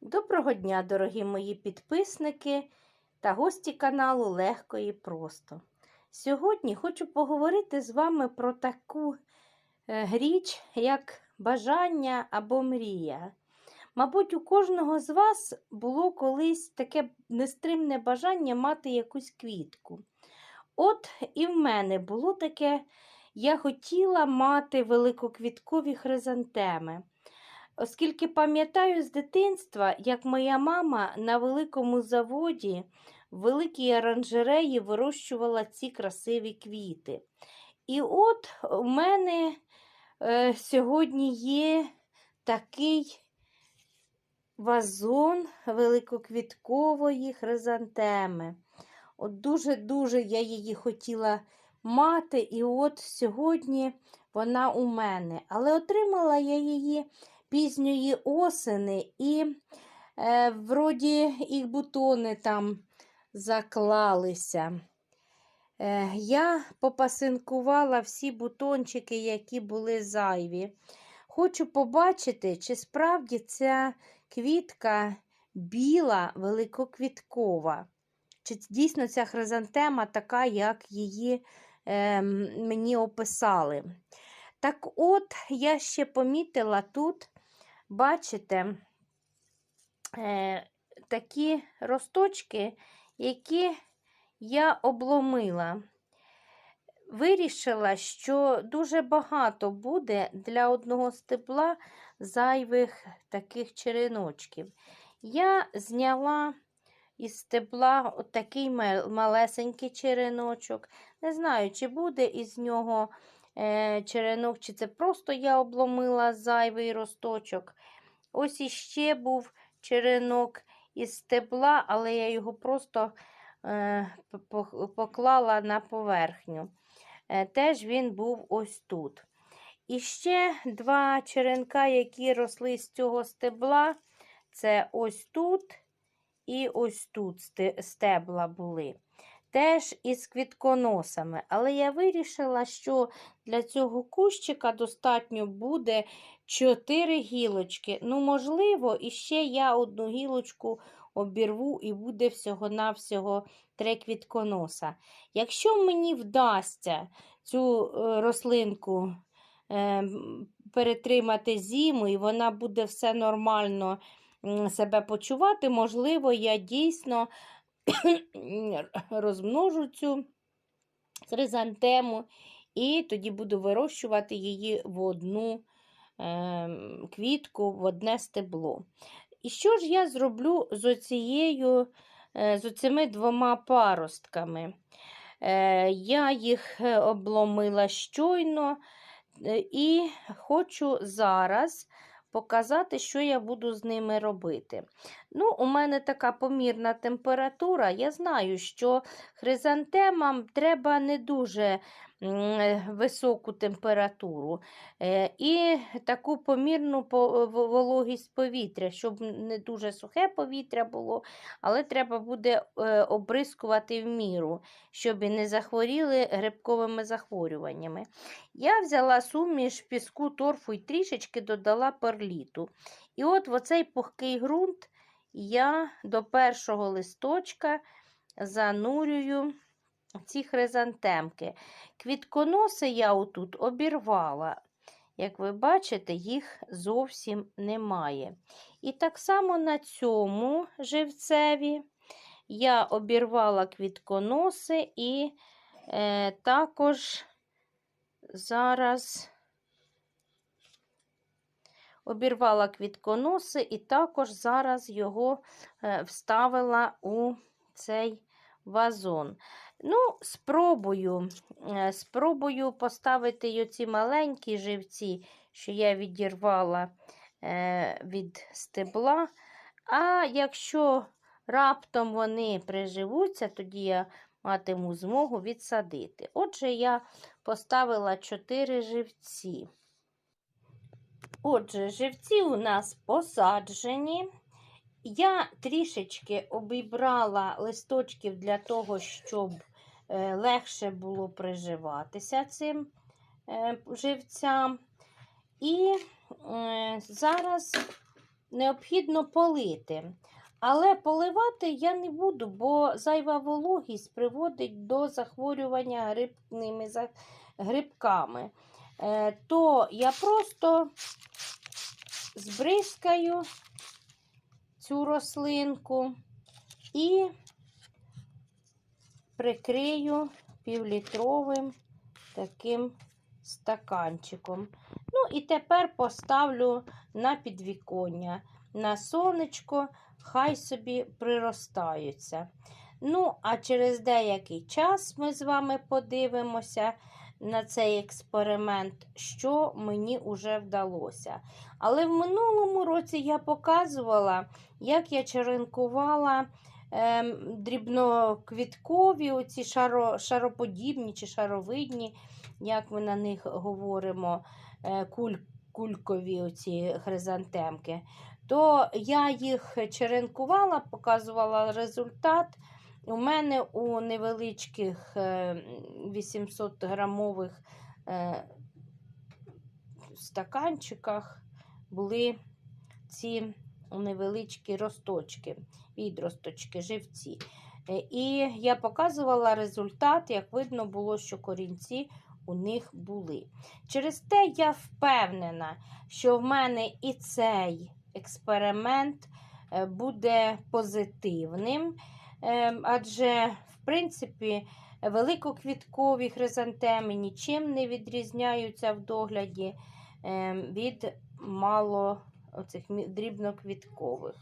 Доброго дня, дорогі мої підписники та гості каналу Легко і Просто. Сьогодні хочу поговорити з вами про таку е, річ, як бажання або мрія. Мабуть, у кожного з вас було колись таке нестримне бажання мати якусь квітку. От і в мене було таке, я хотіла мати великоквіткові хризантеми. Оскільки пам'ятаю з дитинства, як моя мама на великому заводі в великій оранжереї вирощувала ці красиві квіти. І от у мене е, сьогодні є такий вазон великоквіткової хризантеми. От Дуже-дуже я її хотіла мати, і от сьогодні вона у мене. Але отримала я її пізньої осени, і е, вроді їх бутони там заклалися. Е, я попасинкувала всі бутончики, які були зайві. Хочу побачити, чи справді ця квітка біла, великоквіткова. Чи дійсно ця хризантема така, як її е, мені описали. Так от, я ще помітила тут бачите, е, такі росточки, які я обломила. Вирішила, що дуже багато буде для одного стебла зайвих таких череночків. Я зняла із стебла такий малесенький череночок. Не знаю, чи буде із нього черенок, чи це просто я обломила зайвий росточок. Ось іще був черенок із стебла, але я його просто е, поклала на поверхню. Е, теж він був ось тут. І ще два черенка, які росли з цього стебла, це ось тут і ось тут стебла були теж із квітконосами. Але я вирішила, що для цього кущика достатньо буде 4 гілочки. Ну, можливо, іще я одну гілочку обірву і буде всього-навсього 3 квітконоса. Якщо мені вдасться цю е, рослинку е, перетримати зиму, і вона буде все нормально себе почувати, можливо, я дійсно розмножу цю хризантему, і тоді буду вирощувати її в одну е, квітку, в одне стебло. І що ж я зроблю з оцією, е, з оцими двома паростками? Е, Я їх е, обломила щойно е, і хочу зараз показати, що я буду з ними робити. Ну, У мене така помірна температура. Я знаю, що хризантемам треба не дуже високу температуру е, і таку помірну вологість повітря, щоб не дуже сухе повітря було, але треба буде е, обрискувати в міру, щоб не захворіли грибковими захворюваннями. Я взяла суміш піску, торфу і трішечки додала перліту. І от в оцей пухкий ґрунт я до першого листочка занурюю ці хризантемки. Квітконоси я отут обірвала. Як ви бачите, їх зовсім немає. І так само на цьому живцеві я обірвала квітконоси і е, також зараз обірвала квітконоси і також зараз його е, вставила у цей вазон. Ну, спробую е, спробую поставити оці маленькі живці, що я відірвала е, від стебла. А якщо раптом вони приживуться, тоді я матиму змогу відсадити. Отже, я поставила 4 живці. Отже, живці у нас посаджені. Я трішечки обібрала листочків для того, щоб е, легше було приживатися цим е, живцям. І е, зараз необхідно полити. Але поливати я не буду, бо зайва вологість приводить до захворювання грибними грибками. То я просто збризкаю цю рослинку і прикрию півлітровим таким стаканчиком. Ну і тепер поставлю на підвіконня, на сонечко, хай собі приростаються. Ну, а через деякий час ми з вами подивимося на цей експеримент, що мені вже вдалося. Але в минулому році я показувала, як я черенкувала ем, дрібноквіткові, оці шаро, шароподібні чи шаровидні, як ми на них говоримо, е, куль, кулькові оці хризантемки. То я їх черенкувала, показувала результат. У мене у невеличких е, 800 грамових е, стаканчиках були ці невеличкі росточки, відросточки, живці. Е, І я показувала результат, як видно було, що корінці у них були. Через те я впевнена, що в мене і цей експеримент е, буде позитивним, Е, адже, в принципі, великоквіткові хризантеми нічим не відрізняються в догляді е, від мало оцих дрібноквіткових.